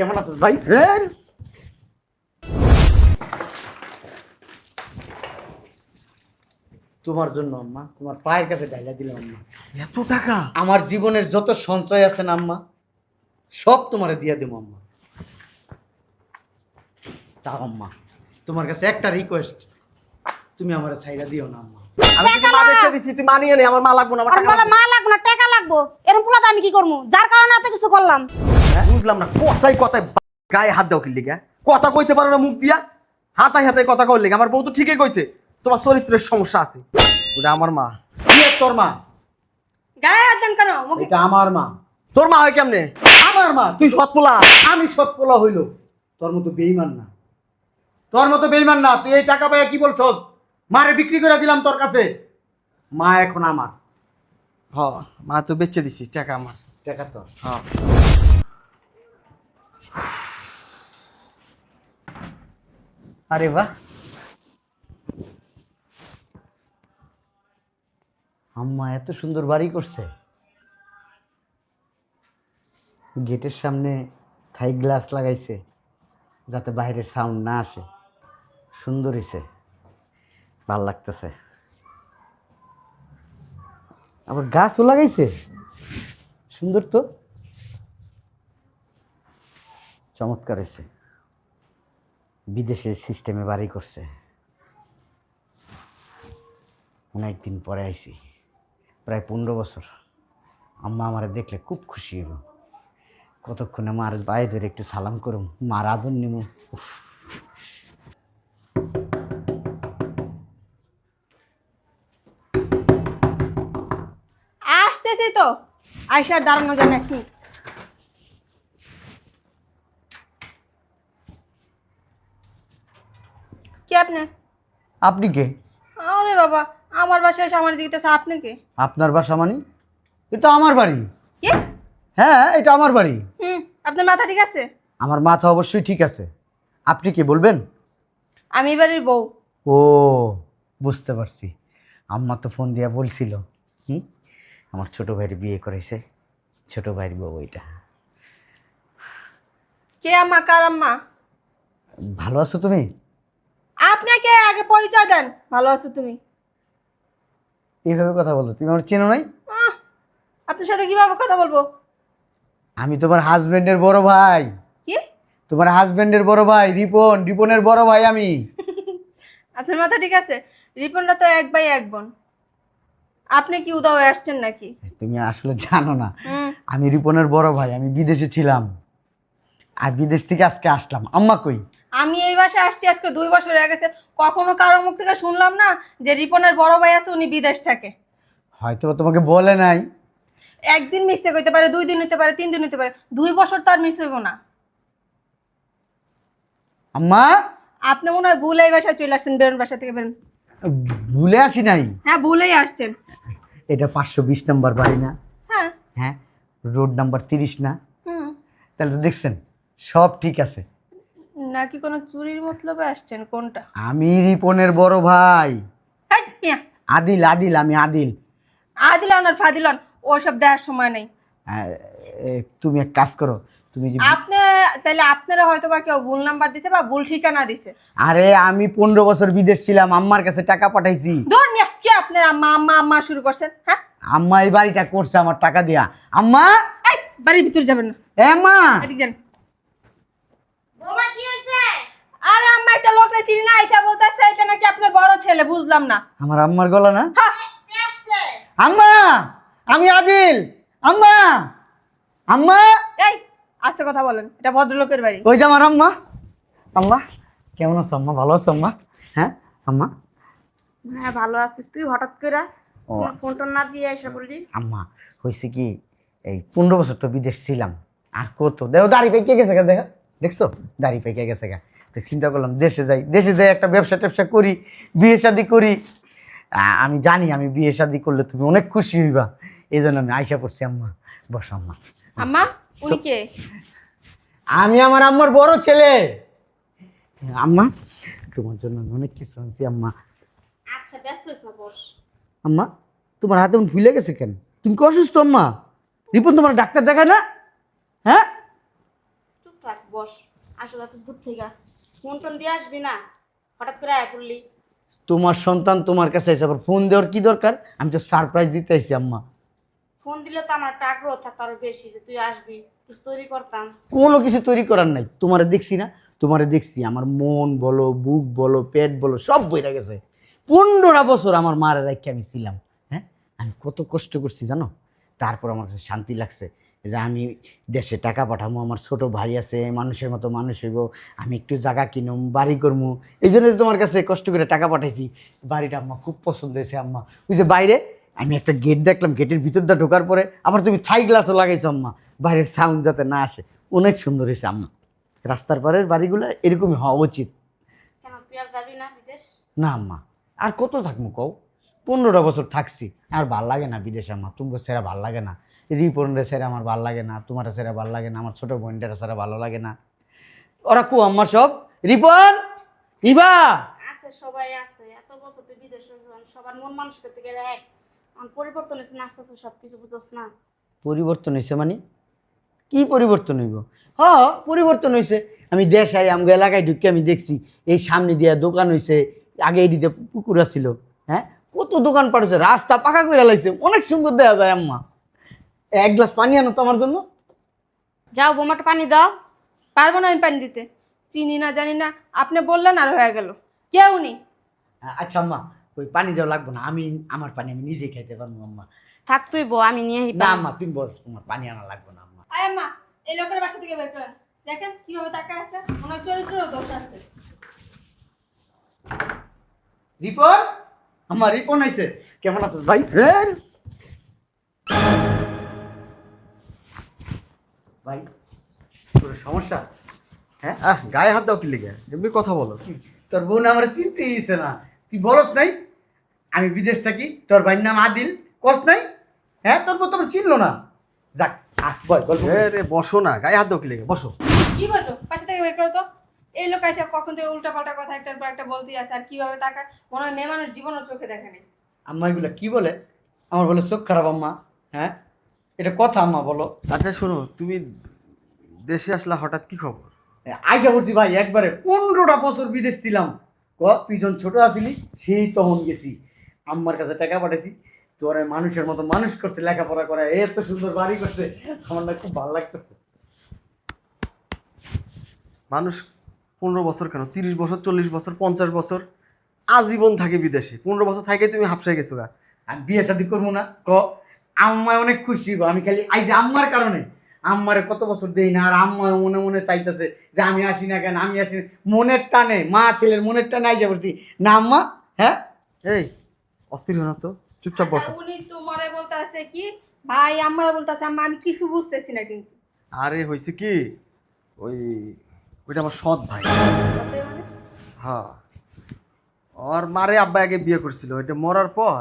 কেমন আছো? ভাই তোমার জন্য আম্মা তোমার পায়ের কাছে ডাইলা দিলাম আম্মা। এত টাকা? আমার জীবনের যত সঞ্চয় আছে না আম্মা সব তোমারে দিয়ে দেবো আম্মা। তাও আম্মা তোমার কাছে একটা রিকোয়েস্ট তুমি আমার সাইডা দিও না আম্মা। আমি তোকে মা বেচে দিছি তুই মানিয়ে নে আমার মা লাগবো না আমার আর টাকা বলে লাগবে। মা লাগবো না টাকা লাগবো। এরকম পোলাতে আমি কি করব যার কারণে এত কিছু করলাম? বুঝলাম না কথাই কথায় গায়ে হাত দাও কিনলি কথা কইতে পারো না মুখ দিয়া হাতাই হাতাই কথা কইলে আমার বউ তো ঠিকই কইছে তোমার চরিত্রের সমস্যা আছে। ওটা আমার মা। তোর মা? গায়ে হাত দেন কেন? এটা আমার মা। তোর মা হয় কেমনে? আমার মা। তুই সৎ পোলা আমি সৎ পোলা হইল। তোর মতো বেইমান না। তোর মতো বেইমান না। তুই এই টাকা পাইয়া কি বলছস? মারে বিক্রি করে দিলাম তোর কাছে। মা এখন আমার। হ মা তো বেচে দিছি টাকা আমার। টাকা তোর। হ্যাঁ আরে বাহ। আম্মা, এত সুন্দর বাড়ি করছে। গেটের সামনে থাই গ্লাস লাগাইছে, যাতে বাইরের সাউন্ড না আসে। সুন্দর হইছে। ভালো লাগতেছে। আবার গাছও লাগাইছে। সুন্দর তো। চমৎকার হয়েছে। বিদেশের সিস্টেমে বাড়ি করছে। অনেকদিন পরে আইছি। প্রায় পনেরো বছর। আম্মা আমারে দেখলে খুব খুশি হইব। কতক্ষণে মার বাইরে ধরে একটু সালাম করুম মার আদর উফ, আসতেছি তো। আইসার দাঁড়ানো জানে এক মিনিট কে আপনি আপনি কে? আরে বাবা আমার বাসায় এসে আমার জিজ্ঞেস আপনি কে? আপনার বাসা মানে? এটা আমার বাড়ি। কে? হ্যাঁ এটা আমার বাড়ি। হুম আপনার মাথা ঠিক আছে? আমার মাথা অবশ্যই ঠিক আছে। আপনি কি বলবেন? আমি বাড়ির বউ। ও বুঝতে পারছি। আম্মা তো ফোন দিয়া বলছিল হুম? আমার ছোট ভাইয়ের বিয়ে করেছে ছোট ভাইয়ের বউ ওইটা কে আম্মা কার আম্মা? ভালো আছো তুমি? আপনাকে আগে পরিচয় দেন। ভালো আছো তুমি? এইভাবে কথা বলতো তুমি আমার চেনো নাই? আহ, আপনার সাথে কীভাবে কথা বলব? আমি তোমার হাজবেন্ডের বড় ভাই। কি? তোমার হাজবেন্ডের বড় ভাই রিপন। রিপনের বড় ভাই আমি। আপনার মাথা ঠিক আছে? রিপনটা তো এক ভাই এক বোন। আপনি কি উদাও হয়ে আসছেন নাকি? তুমি আসলে জানো না। হুম। আমি রিপনের বড় ভাই আমি বিদেশে ছিলাম। আর বিদেশ থেকে আজকে আসলাম। আম্মা কই? আমি এই বাসায় আসছি আজকে দুই বছর হয়ে গেছে। কখনো কারোর মুখ থেকে শুনলাম না যে রিপনের বড় ভাই আছে উনি বিদেশ থাকে। হয়তো তোমাকে বলে নাই। একদিন মিস্টেক হইতে পারে দুই দিন হইতে পারে তিন দিন হইতে পারে। দুই বছর তো আর মিস হইব না। আম্মা? আপনি মনে হয় ভুলে এই বাসায় চলে আসছেন বেরোন বাসা থেকে বেরোন। ভুলে আসি নাই? হ্যাঁ ভুলেই আসছেন। এটা পাঁচশো বিশ নাম্বার বাড়ি না? হ্যাঁ। হ্যাঁ রোড নাম্বার তিরিশ না? হুম। তাহলে তো দেখছেন সব ঠিক আছে। নাকি কোনো চুরির মতলবে আসছেন? কোনটা? আমি রিপনের বড় ভাই। মিয়া। আদিল আদিল আমি আদিল। আদিলন আর ফাদিলন ওসব দেওয়ার সময় নেই। এ, তুমি এক কাজ করো তুমি যে আপনি তাহলে আপনারা হয়তো বা কেউ ভুল নাম্বার দিছে বা ভুল ঠিকানা দিছে। আরে আমি পনেরো বছর বিদেশ ছিলাম আম্মার কাছে টাকা পাঠাইছি। ধর মিয়া কে আপনার আম্মা? আম্মা আম্মা শুরু করছেন হ্যাঁ? আম্মা এই বাড়িটা করছে আমার টাকা দিয়া। আম্মা! এই বাড়ির ভিতরে যাবেন না। এ মা এদিকে যান। আরে আম্মা একটা লোকটা চিনি না আইসা বলতেছে এটা নাকি আপনার বড় ছেলে বুঝলাম না। আমার আম্মার গলা না? হ্যাঁ, আম্মা! আমি আদিল! আম্মা! আম্মা! এই আস্তে কথা বলেন এটা ভদ্রলোকের বাড়ি। ওই যে আমার আম্মা। আম্মা কেমন আছো আম্মা? ভালো আছো আম্মা? হ্যাঁ আম্মা? হ্যাঁ ভালো আছিস তুই হঠাৎ করে ফোন টোন না দিয়ে এসে বললি আম্মা হয়েছে কি এই পনেরো বছর তো বিদেশ ছিলাম। আর কত? দেখো দাড়ি পেকে গেছে গা দেখা। দেখছ? দাড়ি পেকে গেছে গা। তো চিন্তা করলাম দেশে যাই। দেশে যাই একটা ব্যবসা ট্যাবসা করি বিয়ে শাদি করি। আমি জানি আমি বিয়ে শাদি করলে তুমি অনেক খুশি হইবা। এই জন্য আমি আইসা করছি আম্মা বস আম্মা। আম্মা উনি কে? আমি আমার আম্মার বড় ছেলে। আম্মা তোমার জন্য অনেক কিছু আনছি আম্মা। আচ্ছা ব্যস্ত না বস। আম্মা তোমার হাতে মন ফুলে গেছে কেন? তুমি কি অসুস্থ আম্মা? রিপন তোমার ডাক্তার দেখায় না? হ্যাঁ? চুপ থাক বস। আসো যাতে দূর থেকে ফোন টোন দিয়ে আসবি না? হঠাৎ করে আয় পড়লি। তোমার সন্তান তোমার কাছে এসে আবার ফোন দেওয়ার কি দরকার? আমি তো সারপ্রাইজ দিতে আইছি আম্মা। ফোন দিলে তো আমার একটা আগ্রহ থাকতো আরও বেশি যে তুই আসবি কিছু তৈরি করতাম। কোনো কিছু তৈরি করার নাই তোমারে দেখছি না তোমারে দেখছি আমার মন বলো বুক বলো পেট বলো সব বইরা গেছে। পনেরোটা বছর আমার মারে রাখি আমি ছিলাম হ্যাঁ? আমি কত কষ্ট করছি জানো? তারপর আমার কাছে শান্তি লাগছে। যে আমি দেশে টাকা পাঠাবো আমার ছোট ভাই আছে মানুষের মতো মানুষ হইব আমি একটু জায়গা কিনুম বাড়ি করব এই জন্য তোমার কাছে কষ্ট করে টাকা পাঠাইছি। বাড়িটা আম্মা খুব পছন্দ হয়েছে আম্মা। ওই যে বাইরে আমি একটা গেট দেখলাম গেটের ভিতরটা ঢোকার পরে আবার তুমি থাই গ্লাসও লাগাইছো আম্মা। বাইরের সাউন্ড যাতে না আসে। অনেক সুন্দর হয়েছে আম্মা। রাস্তার পারের বাড়িগুলো এরকমই হওয়া উচিত। কেন তুই আর যাবি না বিদেশ? না আম্মা। আর কত থাকব কও? পনেরোটা বছর থাকছি। আর ভালো লাগে না বিদেশে আম্মা। তুমি সেরা ভালো লাগে না। রিপনের সেরা আমার ভালো লাগে না তোমার সেরা ভালো লাগে না আমার ছোট বোনটার সেরা ভালো লাগে না। ওরা কু আমার সব? রিপন? ইবা? আছে সবাই আছে। এত বছর তুই বিদেশে সবার মন মানুষকে থেকে এক। আমার পরিবর্তন হয়েছে না আস্তে আস্তে সব কিছু বুঝোস না। পরিবর্তন হয়েছে মানে? কি পরিবর্তন হইব? হ পরিবর্তন হয়েছে। আমি দেশ আই আমগো এলাকায় ঢুকে আমি দেখছি এই সামনে দিয়া দোকান হয়েছে আগে এদিকে পুকুর ছিল হ্যাঁ? কত দোকান পাড়ছে রাস্তা পাকা করে লাইছে অনেক সুন্দর দেওয়া যায় আম্মা। এক গ্লাস পানি আনো তো আমার জন্য। যাও বোমাটা পানি দাও। পারব না আমি পানি দিতে। চিনি না জানি না। আপনি বললেন আর হয়ে গেল। কেউ নেই। আচ্ছা আম্মা ওই পানি দেওয়া লাগবে না। আমি আমার পানি আমি নিজেই খাইতে পারব আম্মা। থাক তুই বউ আমি নিয়ে না আম্মা তুমি বল তোমার পানি আনা লাগবে না আম্মা। আয় আম্মা এই লোকের বাসা থেকে বের করেন। দেখেন কীভাবে তাকায় আছে। ওনার চরিত্র দোষ আছে। রিপন? আমার রিপন আইছে। কেমন আছো ভাই? ভাই তোর সমস্যা? হ্যাঁ? আহ গায়ে হাত দাও কি লেগে? এমনি কথা বলো। তোর বোন আমার চিনতে দিয়েছে না। তুই বলস নাই? আমি বিদেশ থাকি তোর ভাইয়ের নাম আদিল। কস নাই? হ্যাঁ? তোর বোন তোমার চিনলো না। যাক আস বল গল্প কর। রে বসো না। গায়ে হাত দাও কি লেগে? বসো। কি বলতো পাশে থেকে বের করো তো। এই লোক এসে কখন থেকে উল্টা পাল্টা কথা একটার পর একটা বলতেই আছে আর কীভাবে তাকায়? মনে হয় মেয়ে মানুষ জীবনও চোখে দেখে নেই আম্মা এগুলো কি বলে? আমার বলে চোখ খারাপ আম্মা। হ্যাঁ? এটা কথা আম্মা বলো। আচ্ছা শোনো তুমি দেশে আসলা হঠাৎ কি খবর? আইসা করছি ভাই একবারে পনেরোটা বছর বিদেশ ছিলাম। ক যখন ছোট আছিলি সেই তখন গেছি। আম্মার কাছে টাকা পাঠাইছি। তোর মানুষের মতো মানুষ করছে লেখাপড়া করে। এত সুন্দর বাড়ি করছে। আমার না খুব ভালো লাগতেছে। মানুষ পনেরো বছর কেন? তিরিশ বছর চল্লিশ বছর পঞ্চাশ বছর আজীবন থাকে বিদেশে। পনেরো বছর থাকে তুমি হাফসায় গেছো গা। আমি বিয়ে শাদি করব না। ক আম্মা অনেক খুশি গো আমি খালি আই যে আম্মার কারণে। আম্মারে কত বছর দেই না আর আম্মা মনে মনে চাইতেছে যে আমি আসি না কেন আমি আসি না। মনের টানে মা ছেলের মনের টানে আইসা পড়ছি। না আম্মা হ্যাঁ? এই অস্থির না তো? চুপচাপ আচ্ছা, বসো। উনি তোমারে বলতে আছে কি? ভাই আমারে বলতে আছে আম্মা আমি কিছু বুঝতেছি না কিন্তু। আরে হইছে কি? ওই ওইটা আমার সৎ ভাই মানে? হ্যাঁ। ওর মারে আব্বা আগে বিয়ে করছিল ওইটা মরার পর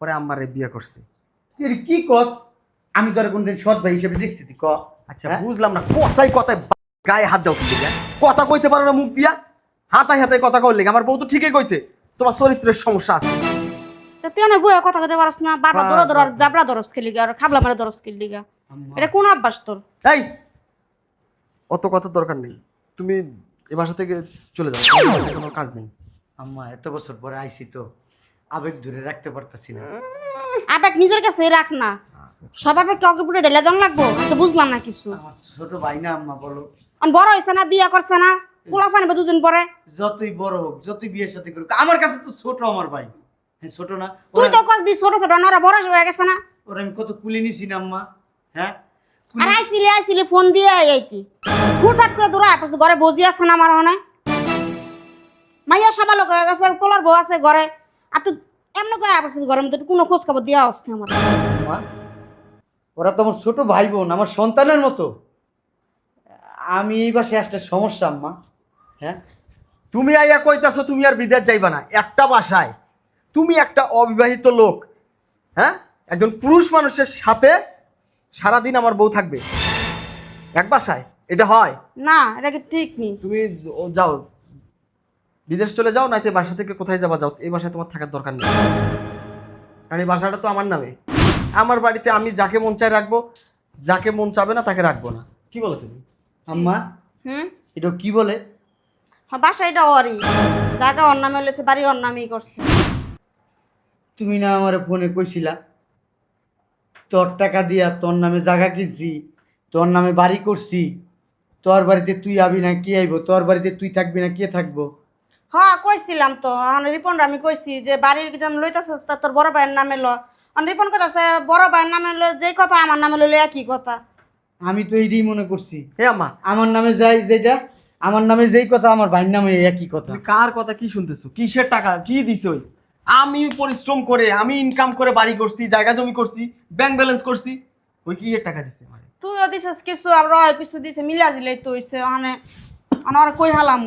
পরে আম্মারে বিয়ে করছে। তুই কি কস? আমি তোর কোনদিন সৎ ভাই হিসেবে দেখছি তুই ক। আচ্ছা হ্যাঁ? বুঝলাম না কথায় কথায় গায়ে হাত দাও কি কথা কইতে পারো না মুখ দিয়া হাতায় হাতায় কথা কইলে আমার বউ তো ঠিকই কইছে তোমার চরিত্রের সমস্যা আছে। তুই আমার বউয়ের কথা কইতে পারস না বারবার বাহ, দৌড়া দৌড়া জাবরা দরস খেলি আর খাবলা মারে দরস খেলি এটা কোন অভ্যাস তোর? এই! অত কথার দরকার নেই। তুমি এ বাসা থেকে চলে যাও কোনো কাজ নেই। আম্মা এত বছর পরে আইছি তো আবেগ ধরে রাখতে পারতাছি না। আবেগ নিজের কাছে রাখ না। সব আবেগকে অগ্রপুরে ঢেলে দেন লাগবো? আমি তো বুঝলাম না কিছু। আমার ছোট ভাই না আম্মা বলো। আর বড় হয়েছে না বিয়ে করছে না? পোলা ফানি দুদিন পরে? যতই বড় হোক যতই বিয়ের সাথে করুক আমার কাছে তো ছোট আমার ভাই। হ্যাঁ ছোট না। তুই তো কবি ছোট ছোট না বড় হয়ে গেছে না। ওরা আমি কত কুলি নিছি না আম্মা। হ্যাঁ? আর আইসিলি আইসিলি ফোন দিয়ে আইতি। হুটহাট করে দৌড়া আসছে ঘরে বসি আছে না আমার হনে মাইয়া সবার লোক হয়ে গেছে পোলার বউ আছে ঘরে। আর তুই এমন করে আসছিস ঘরের মধ্যে কোনো খোঁজ খবর দেওয়া আসছে আমার। আম্মা ওরা তো আমার ছোট ভাই বোন আমার সন্তানের মতো। আমি এই বাসে আসলে সমস্যা আম্মা। হ্যাঁ? তুমি আইয়া কইতাছো তুমি আর বিদেশ যাইবা না একটা বাসায়। তুমি একটা অবিবাহিত লোক হ্যাঁ? একজন পুরুষ মানুষের সাথে সারাদিন আমার বউ থাকবে। এক বাসায় এটা হয়? না এটা কি ঠিক নেই তুমি যাও বিদেশ চলে যাও নাইতে বাসা থেকে কোথায় যাবা যাও? এই বাসায় তোমার থাকার দরকার নেই। কারণ এই বাসাটা তো আমার নামে। আমার বাড়িতে আমি যাকে মন চায় রাখব যাকে মন চাবে না তাকে রাখব না। কি বলো তুমি? আম্মা? হুম? এটা কি বলে? হ্যাঁ বাসা এটা অরি জায়গা ওর নামে হলেছে বাড়ি ওর নামেই করছে। তুমি না আমার ফোনে কইছিলা তোর টাকা দিয়া তোর নামে জায়গা কিনছি তোর নামে বাড়ি করছি তোর বাড়িতে তুই আবি না কে আইব তোর বাড়িতে তুই থাকবি না কে থাকব? হ্যাঁ কইছিলাম তো। রিপন আমি কইছি যে বাড়ির যেমন লইতাছস তা তোর বড় ভাইয়ের নামে ল। রিপন কথা আছে বড় ভাইয়ের নামে ল যে কথা আমার নামে লইলে একই কথা। আমি তো এইটাই মনে করছি হে আম্মা। আমার নামে যাই যেটা আমার নামে যেই কথা আমার ভাইয়ের নামে একই কথা। তুমি কার কথা কি শুনতেছো? কিসের টাকা? কি দিছ ওই? আমি পরিশ্রম করে আমি ইনকাম করে বাড়ি করছি জায়গা জমি করছি ব্যাংক ব্যালেন্স করছি ওই কি এর টাকা দিছে তুইও দিছস কিছু আর কিছু দিছে মিলা দিলেই তো হইছে। ওখানে আমার কই হালাম?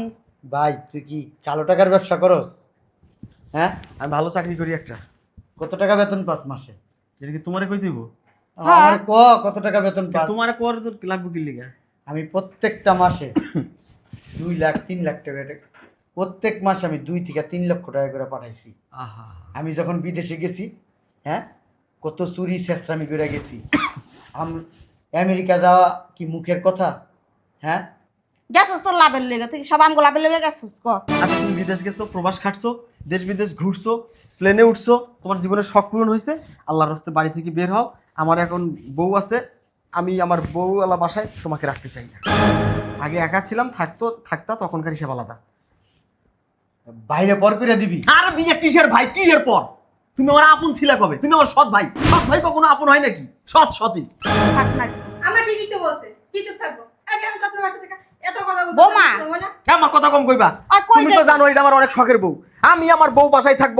ভাই তুই কি কালো টাকার ব্যবসা করস? হ্যাঁ? আমি ভালো চাকরি করি একটা। কত টাকা বেতন পাস মাসে? এটা কি তোমারে কই দিব। আমার ক কত টাকা বেতন পাস? তোমার কর তোর লাগবে কি লিগা? আমি প্রত্যেকটা মাসে দুই লাখ তিন লাখ টাকা প্রত্যেক মাসে আমি দুই থেকে তিন লক্ষ টাকা করে পাঠাইছি। আহা। আমি যখন বিদেশে গেছি হ্যাঁ কত চুরি শেষরামি করে গেছি। আম- আমেরিকা যাওয়া কি মুখের কথা? হ্যাঁ? গেছস তোর লাভের লেগে তুই সব আমগো লাভের লেগে গেছস? ক। আচ্ছা তুমি বিদেশ গেছো প্রবাস খাটছো দেশ বিদেশ ঘুরছো প্লেনে উঠছো তোমার জীবনের শখ পূরণ হয়েছে? আল্লাহর রাস্তে বাড়ি থেকে বের হও। আমার এখন বউ আছে আমি আমার বউ আলা বাসায় তোমাকে রাখতে চাই না। আগে একা ছিলাম থাকতো থাকতা তখনকার হিসাব আলাদা। বাইরে পর করে দিবি। আর বিয়ে কিসের ভাই? কি এর পর? তুমি আমার আপন ছিলা কবে? তুমি আমার সৎ ভাই। সৎ ভাই কখনো আপন হয় নাকি? সৎ সতই থাক না। আমার ঠিকই তো বলছে। কি চুপ থাকব? আগে আমি তো আপনার বাসা থেকে এত কথা বলতে বৌমা! আমার কথা কম কইবা। তুমি তো জানো এটা আমার অনেক শখের বউ। আমি আমার বউ বাসায় থাকব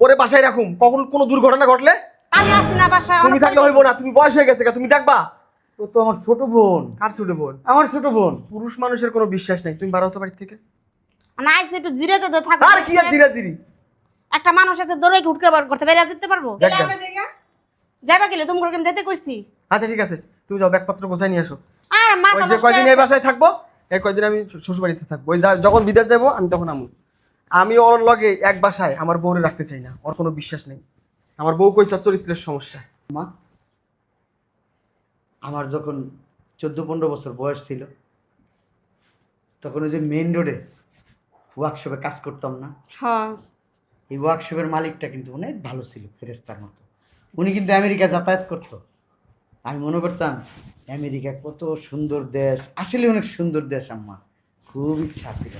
ওরে বাসায় রাখুম। কখন কোনো দুর্ঘটনা ঘটলে? আমি আসি না বাসায় তুমি থাকলে হইব না তুমি বয়স হয়ে গেছে তুমি দেখবা ও তো আমার ছোট বোন। কার ছুটে বোন? আমার ছোট বোন। পুরুষ মানুষের কোনো বিশ্বাস নাই। তুমি বাড়াও তো বাড়ি থেকে। না আইসি একটু জিরেতে দে থাক। আর কি আর জিরা জিরি একটা মানুষ আছে দৌড়ে করতে যেতে পারব? যাবে গেলে তুমি যেতে কইছি। আচ্ছা ঠিক আছে। তুমি যাও ব্যাগপত্র গোছাই নিয়ে আসো। আর ওই মাথা যে নষ্ট কয়দিন এই হয়েছে। বাসায় থাকব? এই কয়দিন আমি শ্বশুর বাড়িতে থাকব। ওই যা- যখন বিদেশ যাব আমি তখন আমু। আমি ওর লগে এক বাসায় আমার বউরে রাখতে চাই না। ওর কোনো বিশ্বাস নেই। আমার বউ কইসা চরিত্রের সমস্যা। মা আমার যখন চোদ্দ পনেরো বছর বয়স ছিল তখন ওই যে মেন রোডে ওয়ার্কশপে কাজ করতাম না। হ্যাঁ। এই ওয়ার্কশপের মালিকটা কিন্তু অনেক ভালো ছিল ফেরেস্তার মতো। উনি কিন্তু আমেরিকা যাতায়াত করতো। আমি মনে করতাম, আমেরিকা কত সুন্দর দেশ। আসলে অনেক সুন্দর দেশ, আম্মা। খুব ইচ্ছা ছিল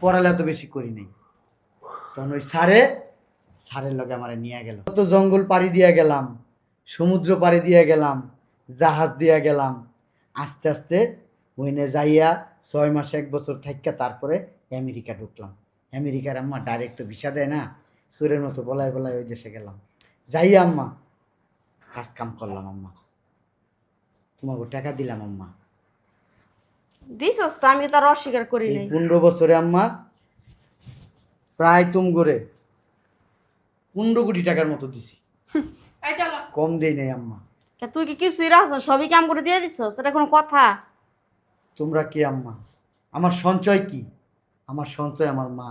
পড়ালে এত বেশি করি নাই। তখন ওই সারে সারের লগে আমার নিয়ে গেল। কত জঙ্গল পাড়ি দিয়ে গেলাম, সমুদ্র পাড়ি দিয়ে গেলাম, জাহাজ দিয়ে গেলাম। আস্তে আস্তে ওইনে যাইয়া ছয় মাস, এক বছর থাইকা তারপরে আমেরিকা ঢুকলাম। আমেরিকার আম্মা ডাইরেক্ট তো ভিসা দেয় না সুরের মতো বলায় বলায় ওই দেশে গেলাম। যাই আম্মা, কাজ কাম করলাম আম্মা। তোমাকে টাকা দিলাম আম্মা। দিছস তো আমি তো আর অস্বীকার করি নাই। পনেরো বছরে আম্মা প্রায় তুম করে পনেরো কোটি টাকার মতো দিছি। এই চলো। কম দেই নাই আম্মা। কে তুই কি কিছুই রাখছ? সবই কাম করে দিয়ে দিছস? এটা কোনো কথা? তোমরা কে আম্মা? আমার সঞ্চয় কি? আমার সঞ্চয় আমার মা।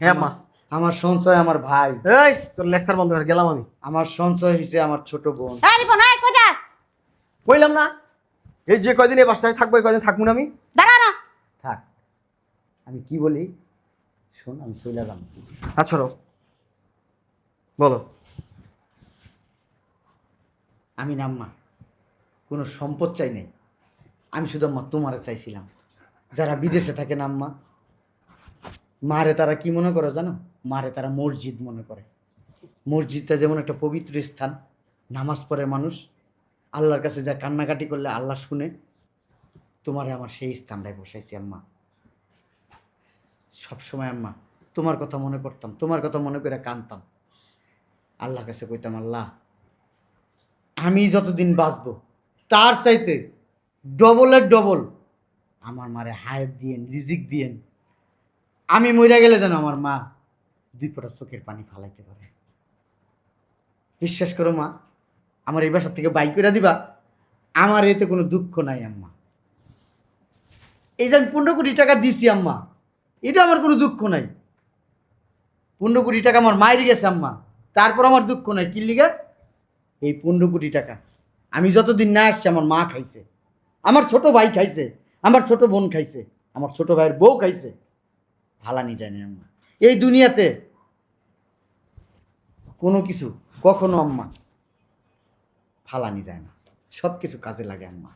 হ্যাঁ মা আমার সঞ্চয় আমার ভাই। এই তোর লেকচার বন্ধ করে গেলাম আমি। আমার সঞ্চয় হিসেবে আমার ছোট বোন। এই কই যাস? কইলাম না? এই যে কয়দিন এই বাসায় থাকব এই কয়দিন থাকব না আমি? দাঁড়া না। থাক। আমি কি বলি? শোন আমি চলে যাম আচ্ছা বলো। আমি না আম্মা কোনো সম্পদ চাই নাই। আমি শুধু আম্মা তোমারে চাইছিলাম। যারা বিদেশে থাকে না আম্মা মারে তারা কি মনে করো জানো? মারে তারা মসজিদ মনে করে। মসজিদটা যেমন একটা পবিত্র স্থান নামাজ পড়ে মানুষ আল্লাহর কাছে যা কান্নাকাটি করলে আল্লাহ শুনে, তোমারে আমার সেই স্থানটায় বসাইছি, আম্মা। সবসময় আম্মা, তোমার কথা মনে করতাম, তোমার কথা মনে করে কানতাম। আল্লাহর কাছে কইতাম, আল্লাহ, আমি যতদিন বাঁচব, তার চাইতে ডবলের ডবল আমার মারে হায়াত দিয়েন, রিজিক দিয়েন। আমি মইরা গেলে যেন আমার মা দুই ফোঁটা চোখের পানি ফালাইতে পারে। বিশ্বাস করো, মা আমার এই বাসার থেকে বাইক করে দিবা? আমার এতে কোনো দুঃখ নাই, আম্মা। এই যে আমি পনেরো কোটি টাকা দিছি, আম্মা, এটা আমার কোনো দুঃখ নাই। পনেরো কোটি টাকা আমার মায়ের গেছে, আম্মা। তারপর আমার দুঃখ নাই। কি লিগা? এই পনেরো কোটি টাকা। আমি যতদিন না আসছি, আমার মা খাইছে। আমার ছোট ভাই খাইছে। আমার ছোট বোন খাইছে। আমার ছোট ভাইয়ের বউ খাইছে। ভালানি যায় না আম্মা। এই দুনিয়াতে কোনো কিছু কখনো, আম্মা ফালানি যায় না। সব কিছু কাজে লাগে আম্মা।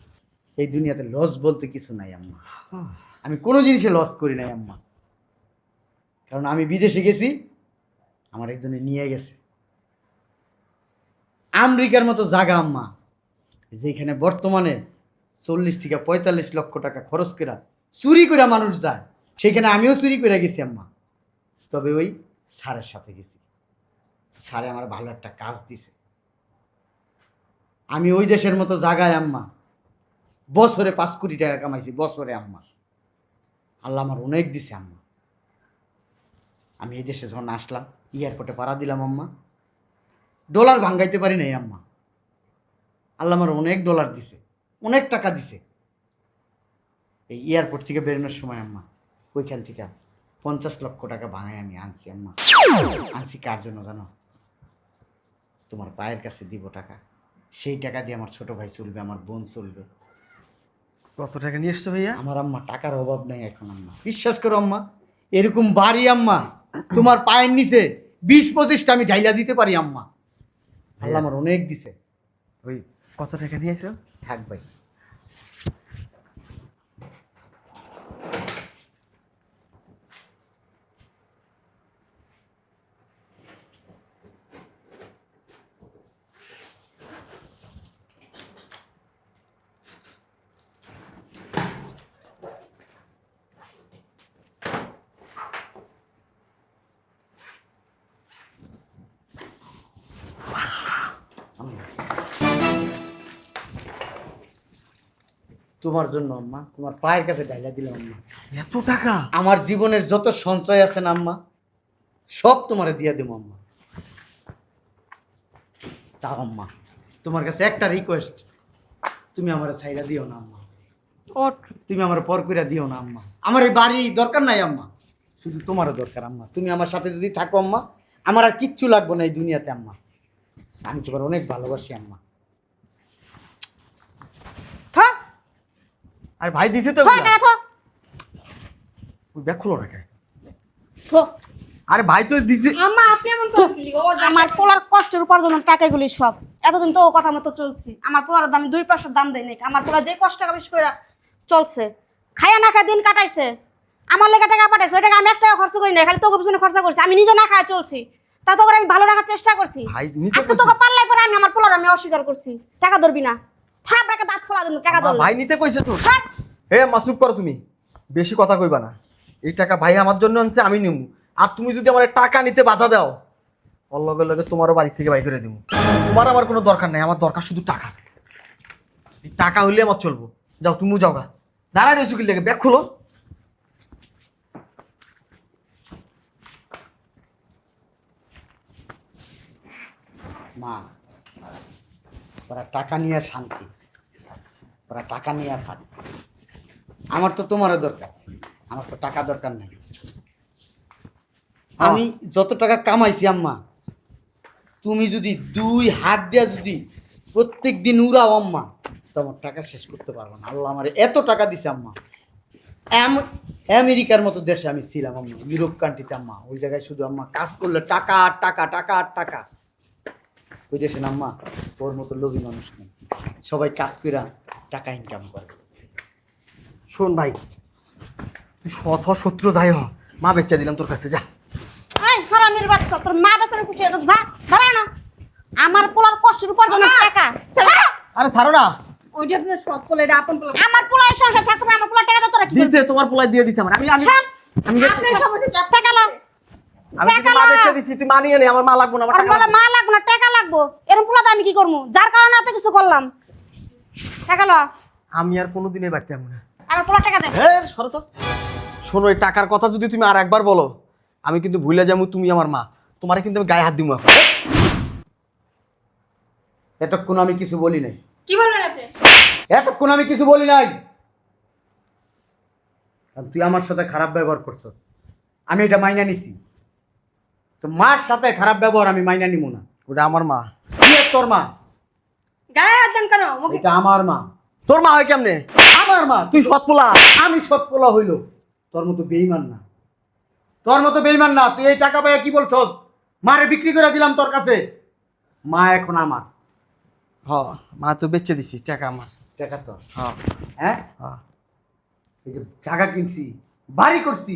এই দুনিয়াতে লস বলতে কিছু নাই আম্মা। আমি কোনো জিনিসে লস করি নাই আম্মা। কারণ আমি বিদেশে গেছি, আমার একজনে নিয়ে গেছে। আমেরিকার মতো জাগা আম্মা, যেখানে বর্তমানে চল্লিশ থেকে পঁয়তাল্লিশ লক্ষ টাকা খরচ করা চুরি করে মানুষ যায়, সেখানে আমিও চুরি করে গেছি আম্মা। তবে ওই স্যারের সাথে গেছি। স্যারে আমার ভালো একটা কাজ দিছে। আমি ওই দেশের মতো জায়গায় আম্মা, বছরে পাঁচ কোটি টাকা কামাইছি, বছরে আম্মা। আল্লাহ আমার অনেক দিছে আম্মা। আমি এই দেশে যখন আসলাম এয়ারপোর্টে পাড়া দিলাম আম্মা। ডলার ভাঙ্গাইতে পারি নাই আম্মা। আল্লাহ আমার অনেক ডলার দিছে, অনেক টাকা দিছে। এই এয়ারপোর্ট থেকে বেরোনোর সময় আম্মা, ওইখান থেকে পঞ্চাশ লক্ষ টাকা ভাঙায় আমি আনছি আম্মা। আনছি কার জন্য জানো? তোমার পায়ের কাছে দিব টাকা। সেই টাকা দিয়ে আমার ছোট ভাই চলবে আমার বোন চলবে। কত টাকা নিয়ে এসছো ভাইয়া? আমার আম্মা টাকার অভাব নেই এখন আম্মা। বিশ্বাস করো আম্মা এরকম বাড়ি আম্মা তোমার পায়ের নিচে বিশ পঁচিশটা আমি ঢাইলা দিতে পারি আম্মা। আল্লাহ আমার অনেক দিছে। ওই কত টাকা নিয়ে এসো? থাক ভাই। তোমার জন্য আম্মা। তোমার পায়ের কাছে ঢাইলা দিলাম আম্মা। এত টাকা? আমার জীবনের যত সঞ্চয় আছে না আম্মা সব তোমারে দিয়ে দেবো আম্মা। তাও আম্মা তোমার কাছে একটা রিকোয়েস্ট তুমি আমার সাইডা দিও না আম্মা। ওঠ তুমি আমার পর কইরা দিও না আম্মা। আমার এই বাড়ি দরকার নাই আম্মা। শুধু তোমারও দরকার আম্মা। তুমি আমার সাথে যদি থাকো আম্মা আমার আর কিচ্ছু লাগবে না এই দুনিয়াতে আম্মা। আমি তোমার অনেক ভালোবাসি আম্মা থাক আর ভাই দিছে তো টাকা থাক ওই ব্যাগ খুলো টাকা থাক আরে ভাই তো দিছে আম্মা আপনি এমন করছিলি আমার পোলার কষ্টের উপার্জনের টাকাগুলি সব। এতদিন তো ও কথা মতো চলছি। আমার পোলার দাম দুই পয়সার দাম দেয় নাই। আমার পোলা যে কষ্ট টাকা বেশি করে চলছে খায়া না খায় দিন কাটাইছে। আমার লেগে টাকা পাঠাইছে ওই টাকা আমি এক টাকা খরচ করি না খালি তোকে পিছনে খরচা করছি। আমি নিজে না খায় চলছি। তা তোকে আমি ভালো রাখার চেষ্টা করছি। আজকে তোকে পারলাই পরে আমি আমার পোলার আমি অস্বীকার করছি। টাকা ধরবি না। রেখে দাঁত ফোলা দিন টাকা আমার ধরবি ভাই নিতে কইছে তো। হে মাসুক করো তুমি। বেশি কথা কইবা না। এই টাকা ভাই আমার জন্য আনছে আমি নিব আর তুমি যদি আমার টাকা নিতে বাধা দাও ওর লগে লগে তোমারও বাড়ি থেকে বাই করে দিব তোমার আমার কোনো দরকার নাই আমার দরকার শুধু টাকা। টাকা হইলে আমার চলবো। যাও তুমিও যাও গা। দাঁড়ায় রয়েছো কি লেগে ব্যাগ খুলো। মা ওরা টাকা নিয়ে শান্তি। ওরা টাকা নিয়ে থাক আমার তো তোমারও দরকার। আমার তো টাকা দরকার নেই। আমি যত টাকা কামাইছি আম্মা তুমি যদি দুই হাত দিয়া যদি প্রত্যেক দিন উড়াও আম্মা তোমার টাকা শেষ করতে পারব না। আল্লাহ আমার এত টাকা দিছে আম্মা। আম- আমেরিকার মতো দেশে আমি ছিলাম আম্মা ইউরোপ কান্ট্রিতে আম্মা। ওই জায়গায় শুধু আম্মা কাজ করলে টাকা আর টাকা টাকা আর টাকা। ওই দেশে না আম্মা ওর মতো লোভী মানুষ নেই। সবাই কাজ কইরা টাকা ইনকাম করে। শোন ভাই তুই সৎ হ, শত্রু যাই হ। মা বেচা দিলাম তোর কাছে যা। এই হারামির বাচ্চা তোর মা বেচারে খুশি ধরা না। আমার পোলার কষ্টের উপার্জনের টাকা। আরে ছাড়ো না। আপনার সব চলে এটা আপন বলে আমার পোলা সংসার আমার পোলা টাকা দাও তোরা কি? দিছে তোমার পোলাই দিয়ে দিছে আমার। আমি আমি ছাড়। আমি কি? টাকা লাও আমি টাকা মা বেচে দিছি তুই মানিয়ে নে আমার মা লাগবো না আমার টাকা বলে মা লাগবো না টাকা লাগবো। এরকম পোলা আমি কি করব যার কারণে এত কিছু করলাম। টাকা লো আমি আর কোনোদিনই বাড়তে না। আমার পোলা টাকা দে। হ্যাঁ শোনো তো। শোনো এই টাকার কথা যদি তুমি আর একবার বলো আমি কিন্তু ভুলে যাব তুমি আমার মা। তোমারে কিন্তু আমি গায়ে হাত দিব এখন। এতক্ষণ আমি কিছু বলি নাই। কি বলবেন আপনি? এতক্ষণ আমি কিছু বলি নাই। তুই আমার সাথে খারাপ ব্যবহার করছ আমি এটা মাইনা নিছি। তো মার সাথে খারাপ ব্যবহার আমি মাইনা নিব না। ওটা আমার মা। কি তোর মা। গায়ে হাত দেন কেন? মুখে এটা আমার মা। তোর মা হয় কেমনে? আমার মা। তুই সৎ পোলা আমি সৎ পোলা হইল। তোর মতো বেইমান না। তোর মতো বেইমান না। তুই এই টাকা পাইয়া কি বলছস? মারে বিক্রি করে দিলাম তোর কাছে। মা এখন আমার। হ মা তো বেচে দিছি টাকা আমার। টাকা তোর। হ্যাঁ হ্যাঁ? হ্যাঁ এই যে জায়গা কিনছি বাড়ি করছি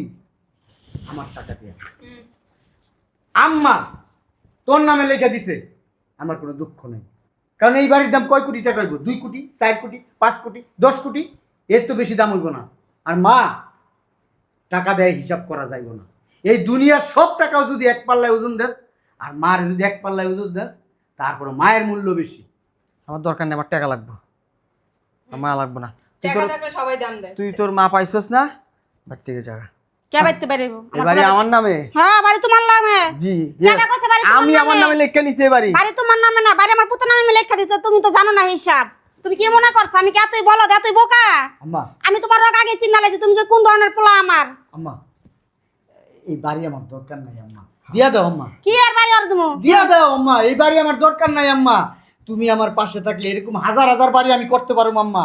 আমার টাকা দিয়ে। আম্মা তোর নামে লেখা দিছে। আমার কোনো দুঃখ নেই। কারণ এই বাড়ির দাম কয় কোটি টাকা হইব? দুই কোটি চার কোটি পাঁচ কোটি দশ কোটি? এর তো বেশি দাম হইব না। আর মা টাকা দেয় হিসাব করা যাইব না। এই দুনিয়ার সব টাকাও যদি এক পাল্লায় ওজন দেস আর মার যদি এক পাল্লায় ওজন দেস তারপরে মায়ের মূল্য বেশি। আমার দরকার নেই আমার টাকা লাগবে। আমার মা লাগবে না। তুই তোর সবাই দাম দেয়। তুই তোর মা পাইছস না? বাড়ি থেকে জায়গা কে বাইতে পারিব বাড়ি আমার নামে? হ্যাঁ বাড়ি তোমার নামে। জি টাকা yes. পয়সা বাড়ি তোমার আমি আমার নামে। নামে লেখা নিছি বাড়ি। বাড়ি তোমার নামে না বাড়ি আমার পুতের নামে লেখা দিতে তুমি তো জানো না হিসাব। তুমি কি মনে করছ? আমি কি এতই বলো এতই বোকা? আমি তোমার রোগ আগে চিন্তা লাগছে তুমি যে কোন ধরনের পোলা আমার? আম্মা এই বাড়ি আমার দরকার নাই আম্মা। দিয়া দাও আম্মা। কি আর বাড়ি আর তুমি দিয়া দাও আম্মা। এই বাড়ি আমার দরকার নাই আম্মা। তুমি আমার পাশে থাকলে এরকম হাজার হাজার বাড়ি আমি করতে পারব আম্মা।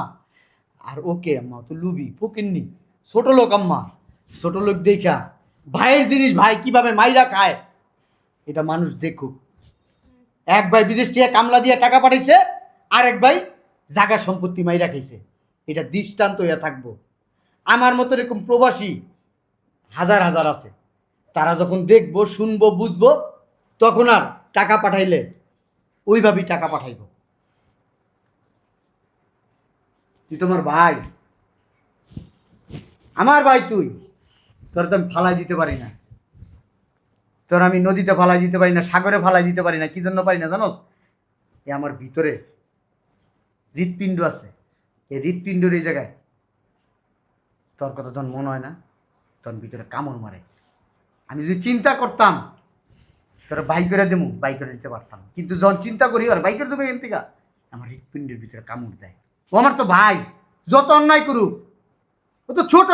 আর ওকে আম্মা তো লুবি ফকিননি ছোট লোক আম্মা। ছোট লোক দেখা, ভাইয়ের জিনিস ভাই কীভাবে মাইরা খায়, এটা মানুষ দেখুক। এক ভাই বিদেশ থেকে কামলা দিয়ে টাকা পাঠাইছে আর এক ভাই জাগা সম্পত্তি মাইরা খাইছে। এটা দৃষ্টান্ত হইয়া থাকব। আমার মতো এরকম প্রবাসী হাজার হাজার আছে। তারা যখন দেখব, শুনব, বুঝব, তখন আর টাকা পাঠাইলে ওইভাবেই টাকা পাঠাইব। তুই তোমার ভাই? আমার ভাই তুই? তোর তো আমি ফালাই দিতে পারি না। তোর আমি নদীতে ফালাই দিতে পারি না, সাগরে ফালাই দিতে পারি না, কি জন্য পারি না জানোস? এ আমার ভিতরে হৃৎপিণ্ড আছে। এই হৃৎপিণ্ডর এই জায়গায় তোর কথা যখন মনে হয় না তোর ভিতরে কামড় মারে। আমি যদি চিন্তা করতাম, তোর বাই করে দেবো বাই করে দিতে পারতাম। কিন্তু যখন চিন্তা করি আর বাই করে দেবো এখান থেকে, আমার হৃৎপিণ্ডের ভিতরে কামড় দেয়। ও আমার তো ভাই, যত অন্যায় করুক, ও তো ছোট।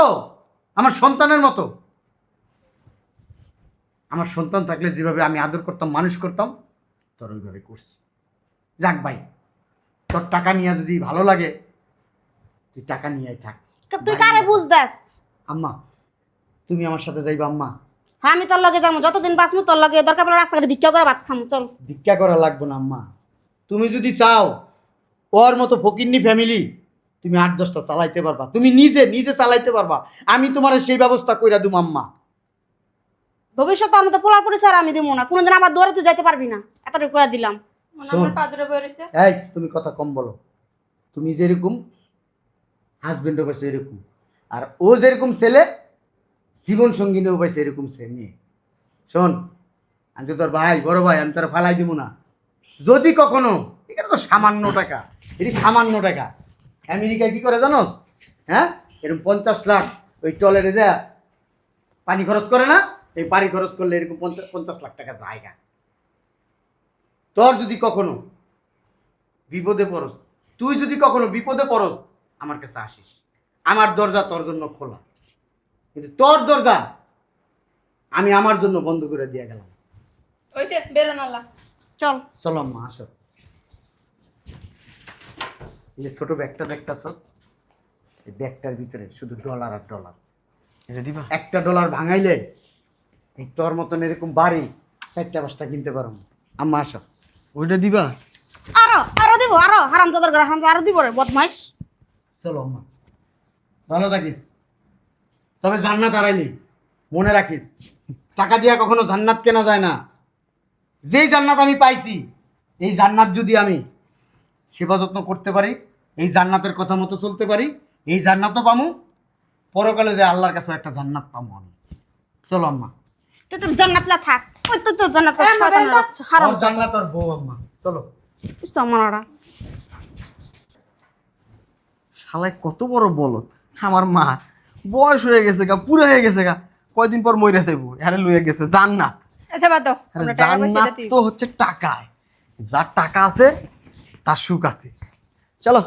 আমার সন্তানের মতো। আমার সন্তান থাকলে যেভাবে আমি আদর করতাম মানুষ করতাম তোর ওইভাবে করছি। যাক ভাই তোর টাকা নিয়ে যদি ভালো লাগে তুই টাকা নিয়ে থাক। তুই কারে বুঝ দাস আম্মা তুমি আমার সাথে যাইবা আম্মা। হ্যাঁ আমি তোর লগে যাব যতদিন বাঁচবো তোর লগে। দরকার পড়লে রাস্তাঘাটে ভিক্ষা করে ভাত খামু চল। ভিক্ষা করা লাগবে না আম্মা। তুমি যদি চাও ওর মতো ফকিন্নি ফ্যামিলি তুমি আট দশটা চালাইতে পারবা। তুমি নিজে নিজে চালাইতে পারবা। আমি তোমার সেই ব্যবস্থা কইরা দেবো আম্মা। ভবিষ্যতে আমার তো পোলার পরিচয় আমি দিব না। কোনোদিন আমার দৌড়ে তুই যাইতে পারবি না। এতটুকু করে দিলাম। এই তুমি কথা কম বলো। তুমি যেরকম হাজবেন্ডও পাইছে এরকম। আর ও যেরকম ছেলে জীবন সঙ্গিনীও পাইছে এরকম ছেলে নিয়ে শোন আমি তো তোর ভাই বড় ভাই আমি তোর ফালাই দিব না। যদি কখনো এটা তো সামান্য টাকা। এটি সামান্য টাকা। আমেরিকায় কি করে জানো? হ্যাঁ? এরকম পঞ্চাশ লাখ ওই টয়লেটে দেয়া পানি খরচ করে না এই পানি খরচ করলে এরকম পঞ্চাশ পঞ্চাশ লাখ টাকা জায়গা তোর যদি কখনো বিপদে পড়স তুই যদি কখনো বিপদে পড়স আমার কাছে আসিস। আমার দরজা তোর জন্য খোলা। কিন্তু তোর দরজা আমি আমার জন্য বন্ধ করে দিয়ে গেলাম। ওইসে বেরোন আল্লাহ চল। চলো আম্মা আসো। এই যে ছোট ব্যাগটা ব্যাগটা দেখতাছস এই ব্যাগটার ভিতরে শুধু ডলার আর ডলার এটা দিবা? একটা ডলার ভাঙাইলে এই তোর মতন এরকম বাড়ি চারটা পাঁচটা কিনতে পারো আম্মা আসো। ওইটা দিবা? আরও আরও দিব আরও। হারাম তোদের ঘরে হারাম আরও দিব রে বদমাইশ। চলো আম্মা। ভালো থাকিস। তবে জান্নাত হারাইলি। মনে রাখিস টাকা দিয়া কখনো জান্নাত কেনা যায় না। যেই জান্নাত আমি পাইছি এই জান্নাত যদি আমি সেবা যত্ন করতে পারি এই জান্নাতের কথা মতো চলতে পারি? এই জান্নাতও পামু? পরকালে যে আল্লাহর কাছে একটা জান্নাত পামু আমি। চলো আম্মা। তুই তোর জান্নাত লা থাক। ওই তুই তোর জান্নাত। বাচ্চা, হারাম। জান্নাত আর বউ আম্মা। চলো। আমারা শালায় কত বড় বলো আমার মা। বয়স হয়ে গেছে গা পুরো হয়ে গেছে গা। কয়দিন পর মরে যাইব। আরে লইয়া গেছে জান্নাত। আচ্ছা বাদ দাও। আমরা টাকা পয়সা জান্নাত তো হচ্ছে টাকায়। যার টাকা আছে তার সুখ আছে। চলো